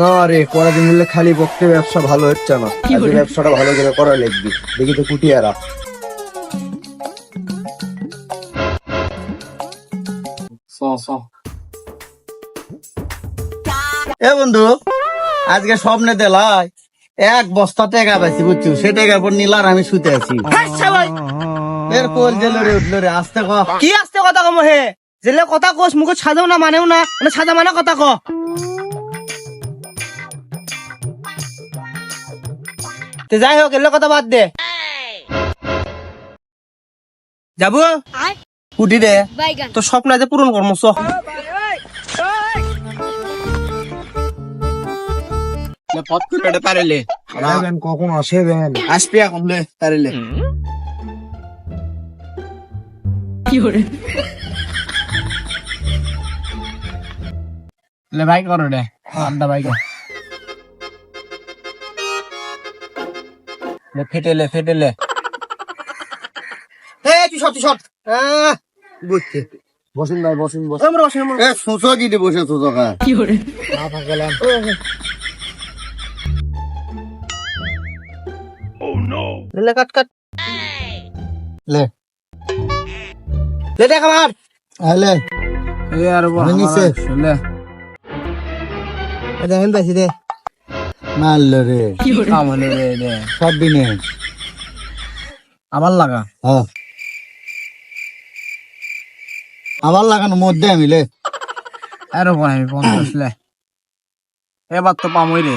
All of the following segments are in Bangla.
না রে করাদিন মিললে খালি বকতে ব্যবসা ভালো হচ্ছে না। আজকে ব্যবসাটা ভালো করে করা লিখবি দেখি তো কুটিয়ারা। এ বন্ধু আজকে স্বপ্নে দেলাই এক বস্তা টাকা পাইছি বুঝছ? সে টাকার পর নীলার আমি শুতে আছি। এর কোল জেলে রে উঠল রে আস্তে ক। কি আসতে কথা কম হে? জেলে কথা কোস মুখে ছাদেও না মানেও না মানে ছাদা মানে কথা ক। তে যাই হোক এলে কথা বাদ দে। যাব? উঠি দে। তোর স্বপ্ন আছে পূরণ কর্ম চ। পথ করে পারেলে কখন আসে বেন আসবি এখন লে পারেলে লে ভাই করো রে আড্ডা ভাই ফেটেলে ফেটেলে। এ তুই সব তুই সব বুঝছে। বসুন ভাই বসুন বসুন। আমরা বসে আমরা এ সুসো দিতে বসে তো দোকান লে কাট কাট। লে। লে দেখ আমার। আলে এ আর আমি লে। দেখেন দে। মারল রে আমার রে। দে সব দিনে। আবার লাগা? হ্যাঁ। আবার লাগানো মধ্যে আমি লে। এরকম আমি পঞ্চাশ লে। এবার তো পামই রে।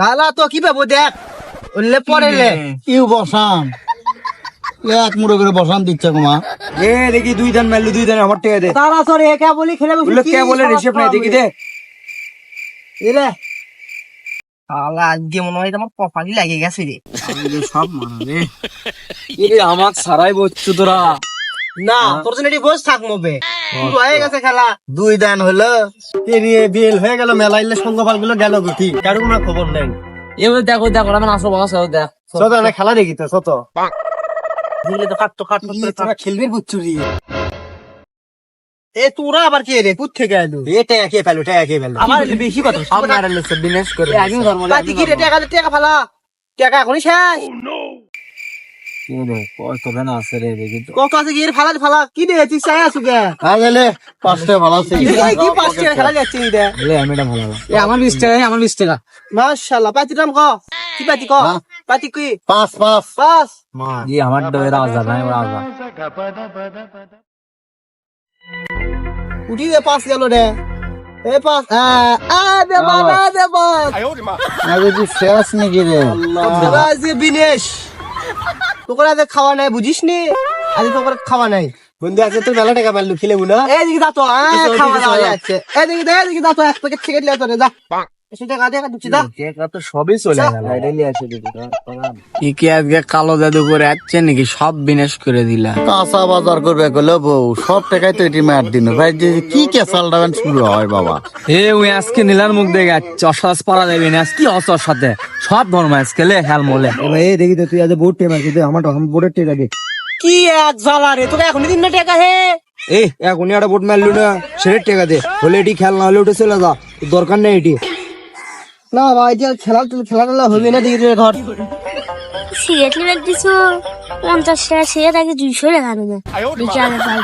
দাদা তো কি পাবো দেখ? উল্লে পরে লে। ইউ বসান। এক মুড়ো করে বসান দিচ্ছে কুমা এ দেখি দুই দান মারলি দুই দান আমার টেকে দে। তারা তোর এ কে বলি? খেলে কে বলে রিসেপ নাই দেখি দে। এলে আলা আজকে মনে হয় আমার কপালই লাগে গেছে রে। সব মারা রে এ আমাক সারাই বচ্চু তোরা। না তোর জন্য এটি বস থাক মবে হয়ে গেছে খেলা। দুই দান হলো। পেরিয়ে বিল হয়ে গেল মেলাইলে সঙ্গপালগুলো গেল গতি। কারও কোনো খবর নাই। এবার দেখো দেখো আমি আসো বস দেখ। ছত না খেলা দেখি তো ছত দিলে তো কাটতো কাটতো তোরা খেলবি বুচ্চুরি এ তোরা আবার কে রে কুত থেকে আইলু এটা কে পেল এটা কে পেল আমার বেশি কথা সব মারালে সব বিনেশ করে একদিন ধর্ম বাকি কি রে টাকা টাকা ফালা টাকা এখনই শেষ তবে না আছে রে দেখি কত আছে কি ফালা ফালা কি রে তুই চাই আছু গে আগেলে পাঁচটা ভালো আছে কি পাঁচ খেলা যাচ্ছে নি আমি এটা ভালো এ আমার বিশ টাকা আমার বিশ টাকা মাশাআল্লাহ পাতি দাম ক কি পাতি ক হ্যাঁ? পাতি কি পাঁচ পাঁচ পাঁচ জি আমার উঠি দে পাস গেল রে এ পাস দে বাবা দে মা আগে যে শেষ নাকি রে আজকে বিনেশ তোকরা আজ খাওয়া নাই বুঝিস নি আজ তোকর খাওয়া নাই বন্ধু আছে তো মেলা টাকা মারলু খেলে না এদিকে দাও তো আ, খাওয়া দাওয়া যাচ্ছে এদিকে দে এদিকে দাও তো এক প্যাকেট সিগারেট দিলে তো রে যা এসে টাকা দিয়ে দিচ্ছি দা তো সবই চলে গেল। কি আজকে কালো জাদু করে যাচ্ছে নাকি? সব বিনেশ করে দিলা। কাঁচা বাজার করবে গেলে বউ সব টাকাই তো এটি মার দিন ভাই কি কেসাল টাকান শুরু হয় বাবা। এ ওই আজকে নীলার মুখ দেখে যাচ্ছে পারা যাবে না কি অসর সাথে? সব ধর্ম আজকে লে মোলে। দেখি তো তুই আজ বোর্ড টেম আছে আমার আমার বোর্ডের টেকা দে। কি এক জ্বালা রে তোকে এখনই দিন না টাকা হে। এই এখনই একটা বোর্ড মারলু না সেটা টেকা দে। হলে এটি খেল না হলে ওটা চলে যা দরকার নেই এটি। না ভাই যে খেলা হবে না সিগারেট দিছো পঞ্চাশ টাকা সিগারেট আগে দুইশো টাকা নেবে বিচারে পাই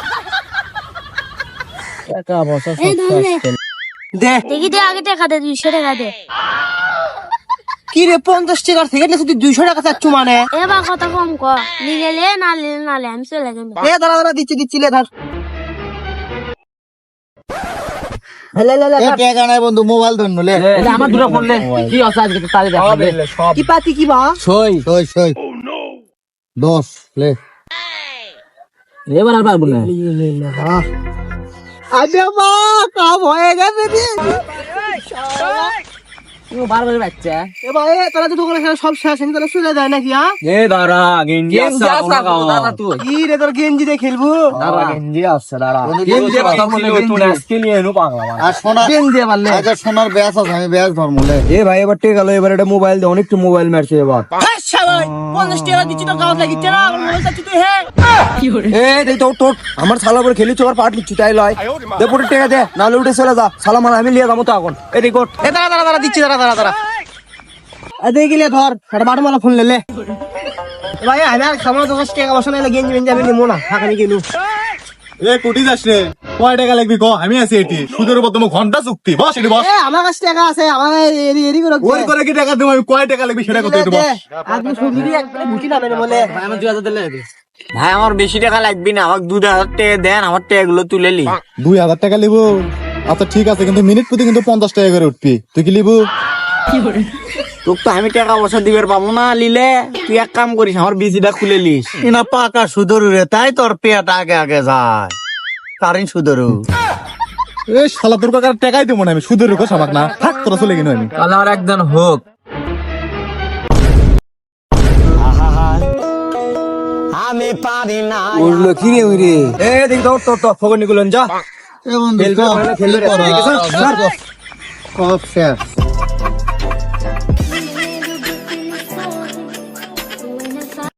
টাকা পয়সা দে। দেখি দে আগে টাকা দে দুইশো টাকা দে। কি রে পঞ্চাশ টাকার থেকে তুই দুইশো টাকা চাচ্ছু মানে? এবার কথা কম কর নিলে না নিলে না আমি চলে গেলাম এ দাঁড়া দাঁড়া দিচ্ছি দিচ্ছি লে ধর। বন্ধু মোবাইল ধরন লে। আমার দুটো কি আছে আজকে কি পাতি কি বা? সই সই সই। দশ লে। এবার আর পারব না। আরে মা কাম হয়ে গেছে বারবার বাচ্চা। এবার এ তো দোকানে সব শেষ তাহলে চলে যায় নাকি হ্যাঁ এ দাঁড়া গেঞ্জি আছে দাঁড়া তুই। কি রে তোর গেঞ্জি দিয়ে খেলব? দাঁড়া গেঞ্জি আছে দাঁড়া। গেঞ্জি কথা বলে গেঞ্জি। আজকে নিয়ে এনো পাগলা। আর সোনার গেঞ্জি পারলে আগে সোনার ব্যাস আছে আমি ব্যাস ধর্মলে এ ভাই এবার টেক গেল এবার এটা মোবাইল দে অনেকটা মোবাইল মারছে এবার। টাকা তো না আমার মোবাইল চাচ্ছি তুই এ দেখ তো তোর আমার শালা করে খেলি চোর পাট লিচ্ছি তাই লয়। দে পুরো টেকা দে নাহলে উঠে চলে যা। শালা মানে আমি লিয়ে যাব তো এখন। এ দেখ ওঠ। এ দাঁড়া দাঁড়া দাঁড়া দিচ্ছি দাঁড়া দাঁড়া দাঁড়া। ধর একটা বাটু মালা ফোন লেলে ভাই আমি আর সামনে দোকান টাকা বসে না গেঞ্জি মেঞ্জি আমি নিবো না হাঁকানি কিনু এ কোটি যাস রে। কয় টাকা লাগবি ক? আমি আছি এটি। সুদের উপর তোমার ঘণ্টা চুক্তি। বস এটি বস। আমার কাছে টাকা আছে আমার এরি এরি করে ওই করে কি টাকা দেবো? আমি কয় টাকা লাগবি সেটা কত বস। আপনি দিয়ে একবারে বুঝি না মেনে বলে। ভাই আমার বেশি টাকা লাগবে না আমাকে দু হাজার টাকা দেন আমার টাকা গুলো তুলে লি। দুই হাজার টাকা লিবো? আচ্ছা ঠিক আছে কিন্তু মিনিট প্রতি কিন্তু পঞ্চাশ টাকা করে উঠবি। তুই কি লিবু? তোকে তো আমি টাকা পয়সা দিবে পাবো না লিলে। তুই এক কাম করিস আমার বিজিটা খুলে লিস পাকা সুদরু রে তাই তোর পেট আগে আগে যায়। কারিন সুদরু। এ শালা তোর কাকার টাকাই দেবো না আমি সুদের রুখো সামাক না। থাক তোরা চলে আমি। তাহলে আমার একজন হোক। উঠল কি রে রে এ দেখ তোর তোর তোর যা। এ বন্ধু খেলবে খেলবে শেষ